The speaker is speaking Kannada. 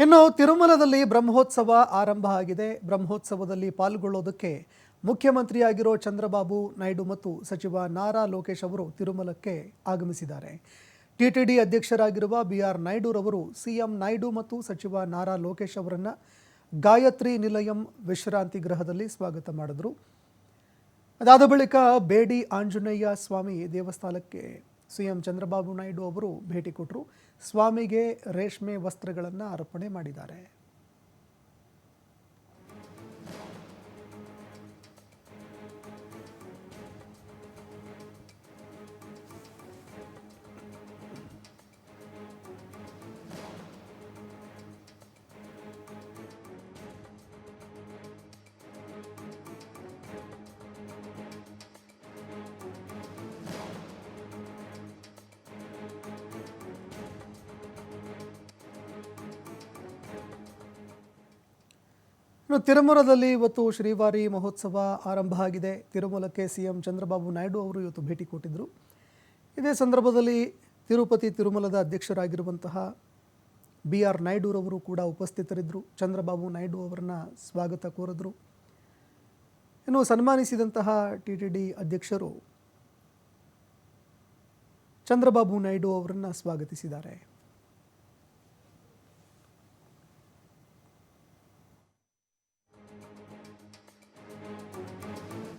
ಇನ್ನು ತಿರುಮಲದಲ್ಲಿ ಬ್ರಹ್ಮೋತ್ಸವ ಆರಂಭ ಆಗಿದೆ. ಬ್ರಹ್ಮೋತ್ಸವದಲ್ಲಿ ಪಾಲ್ಗೊಳ್ಳೋದಕ್ಕೆ ಮುಖ್ಯಮಂತ್ರಿಯಾಗಿರೋ ಚಂದ್ರಬಾಬು ನಾಯ್ಡು ಮತ್ತು ಸಚಿವ ನಾರಾ ಲೋಕೇಶ್ ಅವರು ತಿರುಮಲಕ್ಕೆ ಆಗಮಿಸಿದ್ದಾರೆ. ಟಿಟಿಡಿ ಅಧ್ಯಕ್ಷರಾಗಿರುವ ಬಿ ಆರ್ ನಾಯ್ಡುರವರು ಸಿಎಂ ನಾಯ್ಡು ಮತ್ತು ಸಚಿವ ನಾರಾ ಲೋಕೇಶ್ ಅವರನ್ನು ಗಾಯತ್ರಿ ನಿಲಯಂ ವಿಶ್ರಾಂತಿ ಗೃಹದಲ್ಲಿ ಸ್ವಾಗತ ಮಾಡಿದರು. ಅದಾದ ಬಳಿಕ ಬೇಡಿ ಆಂಜನೇಯ ಸ್ವಾಮಿ ದೇವಸ್ಥಾನಕ್ಕೆ ಸಿಎಂ ಚಂದ್ರಬಾಬು ನಾಯ್ಡು ಅವರು ಭೇಟಿ ಕೊಟ್ಟರು. ಸ್ವಾಮಿಗೆ ರೇಷ್ಮೆ ವಸ್ತ್ರಗಳನ್ನು ಅರ್ಪಣೆ ಮಾಡಿದ್ದಾರೆ. ಇನ್ನು ತಿರುಮಲದಲ್ಲಿ ಇವತ್ತು ಶ್ರೀವಾರಿ ಮಹೋತ್ಸವ ಆರಂಭ ಆಗಿದೆ. ತಿರುಮಲಕ್ಕೆ ಸಿಎಂ ಚಂದ್ರಬಾಬು ನಾಯ್ಡು ಅವರು ಇವತ್ತು ಭೇಟಿ ಕೊಟ್ಟಿದ್ದರು ಇದೇ ಸಂದರ್ಭದಲ್ಲಿ ತಿರುಪತಿ ತಿರುಮಲದ ಅಧ್ಯಕ್ಷರಾಗಿರುವಂತಹ ಬಿ ಆರ್ ನಾಯ್ಡುರವರು ಕೂಡ ಉಪಸ್ಥಿತರಿದ್ದರು. ಚಂದ್ರಬಾಬು ನಾಯ್ಡು ಅವರನ್ನು ಸ್ವಾಗತ ಕೋರಿದ್ರು. ಇನ್ನು ಸನ್ಮಾನಿಸಿದಂತಹ ಟಿ ಟಿ ಡಿ ಅಧ್ಯಕ್ಷರು ಚಂದ್ರಬಾಬು ನಾಯ್ಡು ಅವರನ್ನು ಸ್ವಾಗತಿಸಿದ್ದಾರೆ.